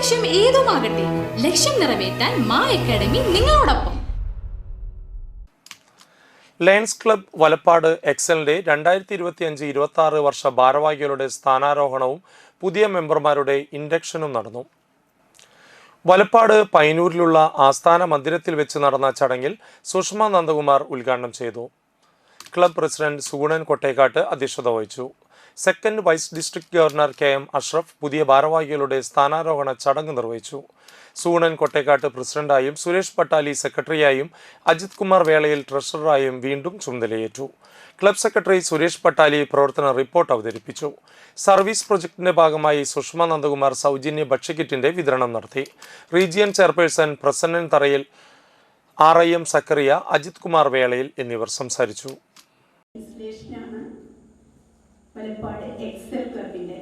ലക്ഷ്യം ഏതുമാകട്ടെ ലക്ഷ്യം നിറവേറ്റാൻ മാ അക്കാഡമി നിങ്ങളോടൊപ്പം. ലയൺസ് ക്ലബ് വലപ്പാട് എക്സലിന്റെ രണ്ടായിരത്തി ഇരുപത്തി അഞ്ച് ഇരുപത്തി ആറ് വർഷ ഭാരവാഹികളുടെ സ്ഥാനാരോഹണവും പുതിയ മെമ്പർമാരുടെ ഇൻഡക്ഷനും നടന്നു. വലപ്പാട് പൈനൂരിലുള്ള ആസ്ഥാന മന്ദിരത്തിൽ വെച്ച് നടന്ന ചടങ്ങിൽ സുഷമ നന്ദകുമാർ ഉദ്ഘാടനം ചെയ്തു. ക്ലബ് പ്രസിഡന്റ് സൂണൻ കൊട്ടേക്കാട്ട് അധ്യക്ഷത വഹിച്ചു. Second vice district governor K M Ashraf പുതിയ ഭാരവാഹികളുടെ സ്ഥാനാരോഹണ ചടങ്ങ് നിർവഹിച്ചു. സൂണൻ കൊട്ടേക്കാട്ട് പ്രസിഡന്റായും സുരേഷ് പട്ടാലി സെക്രട്ടറിയായും അജിത് കുമാർ വേളയിൽ ട്രഷററായും വീണ്ടും ചുമതലയേറ്റു. ക്ലബ് സെക്രട്ടറി സുരേഷ് പട്ടാലി പ്രവർത്തന റിപ്പോർട്ട് അവതരിപ്പിച്ചു. സർവീസ് പ്രൊജക്ടിന്റെ ഭാഗമായി സുഷമ നന്ദകുമാർ സൗജന്യ ഭക്ഷ്യക്കിറ്റിന്റെ വിതരണം നടത്തി. Region chairperson Prasannan Tharayil R I M Zachariah Ajith Kumar വേളയിൽ എന്നിവർ സംസാരിച്ചു. വലപ്പാട് എക്സൽ ക്ലബിന്റെ.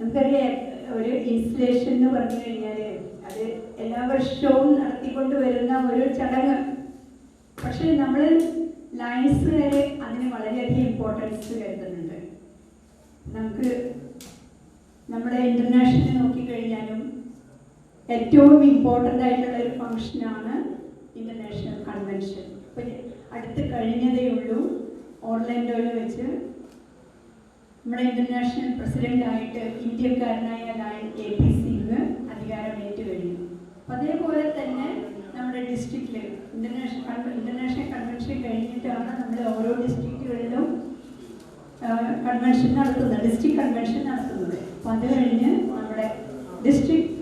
നമുക്കറിയാം ഒരു ഇൻസ്റ്റലേഷൻ എന്ന് പറഞ്ഞു കഴിഞ്ഞാൽ അത് എല്ലാ വർഷവും നടത്തിക്കൊണ്ട് വരുന്ന ഒരു ചടങ്ങ്. പക്ഷേ നമ്മൾ ലയൺസുകാർ അതിന് വളരെയധികം ഇമ്പോർട്ടൻസ് കരുതുന്നുണ്ട് നമുക്ക് നമ്മുടെ ഇന്റർനാഷണൽ നോക്കിക്കഴിഞ്ഞാലും ഏറ്റവും ഇമ്പോർട്ടന്റ് ആയിട്ടുള്ള ഒരു ഫംഗ്ഷനാണ് ഇന്റർനാഷണൽ കൺവെൻഷൻ ഇപ്പം അടുത്ത് കഴിഞ്ഞതേ ഉള്ളൂ. ഓർലാൻഡോയിൽ വെച്ച് നമ്മുടെ ഇന്റർനാഷണൽ പ്രസിഡന്റായിട്ട് ഇന്ത്യക്കാരനായ നായൻ എ പി സിംഗ് അധികാരമേറ്റ് കഴിഞ്ഞു അപ്പം അതേപോലെ തന്നെ നമ്മുടെ ഡിസ്ട്രിക്റ്റിൽ ഇന്റർനാഷണൽ ഇന്റർനാഷണൽ കൺവെൻഷൻ കഴിഞ്ഞിട്ടാണ് നമ്മൾ ഓരോ ഡിസ്ട്രിക്റ്റുകളിലും കൺവെൻഷൻ നടത്തുന്നത് ഡിസ്ട്രിക്ട് കൺവെൻഷൻ നടത്തുന്നത്. അപ്പം അത് കഴിഞ്ഞ് നമ്മുടെ ഡിസ്ട്രിക്ട്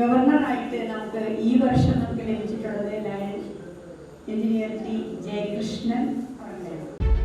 ഗവർണറായിട്ട് നമുക്ക് ഈ വർഷം നമുക്ക് ലഭിച്ചിട്ടുള്ളത് lion engineer T Jayakrishnan.